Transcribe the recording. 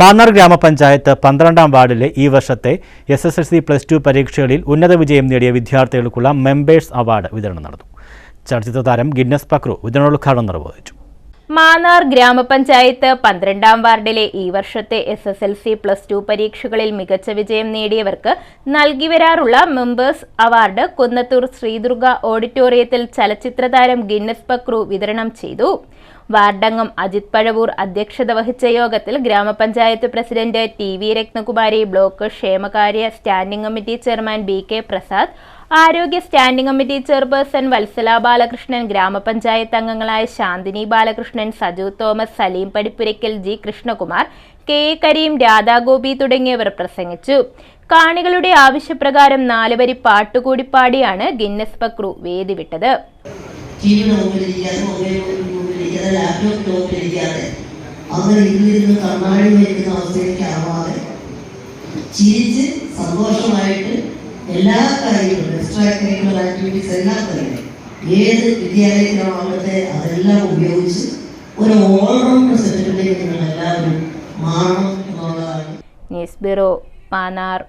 മാന്നാർ ഗ്രാമപഞ്ചായത്ത് പന്ത്രണ്ടാം വാർഡിലെ ഈ വർഷത്തെ S S L C plus two പരീക്ഷകളിൽ ഉന്നത വിജയം നേടിയ വിദ്യാർത്ഥികൾക്കുള്ള മെമ്പേഴ്സ് അവാർഡ് വിതരണം നടന്നു. ചലച്ചിത്ര താരം ഗിന്നസ് പക്രു വിതരണോദ്ഘാടനം നിർവഹിച്ചു. മാന്നാർ ഗ്രാമപഞ്ചായത്ത് പന്ത്രണ്ടാം വാർഡിലെ ഈ വർഷത്തെ S S L C plus two പരീക്ഷകളിൽ മികച്ച വിജയം നേടിയവർക്ക് നൽകി വരാറുള്ള മെമ്പേഴ്സ് അവാർഡ് കുന്നത്തൂർ ശ്രീദുർഗ ഓഡിറ്റോറിയത്തിൽ ചലച്ചിത്ര താരം ഗിന്നസ് പക്രു വിതരണം ചെയ്തു. വാർഡംഗം അജിത് പഴവൂർ അധ്യക്ഷത വഹിച്ച യോഗത്തിൽ grama panchayat president T V Rathnakumari block ക്ഷേമകാര്യ standing committee chairman B K Prasad ആരോഗ്യ standing committee chairperson Vatsala Balakrishnan grama panchayat അംഗങ്ങളായ Shanthini Balakrishnan Saju Thomas Saleem Padippurakkal G Krishnakumar K A Kareem Radhagopi തുടങ്ങിയവർ പ്രസംഗിച്ചു. കാണികളുടെ ആവശ്യപ്രകാരം നാലുവരി പാട്ടുകൂടി പാടിയാണ് Guinness Pakru വേദി വിട്ടത് ടിവിയുടെ മുമ്പിലിരിക്കാതെ മൊബൈൽ മുമ്പിലിരിക്കാതെ ലാപ്ടോപ്പിന്റെ മുമ്പിലിരിക്കാതെ അങ്ങനെ ഇരുന്നിരുന്ന് കണ്ണാടി വയ്ക്കുന്ന അവസ്ഥയിലേക്ക് ചിരിച്ച് സന്തോഷമായിട്ട് എല്ലാ കാര്യങ്ങളും എക്സ്ട്രാ കരിക്കുലർ ആക്ടിവിറ്റീസ് എല്ലാം തന്നെ ഏത് വിദ്യാലയത്തിലാവട്ടെ അതെല്ലാം ഉപയോഗിച്ച് ഒരു ഓൾറൗണ്ട് സെറ്റപ്പിലേക്ക് നിങ്ങൾ എല്ലാവരും മാറണം എന്നുള്ളതാണ് ന്യൂസ് ബ്യൂറോ മാന്നാർ.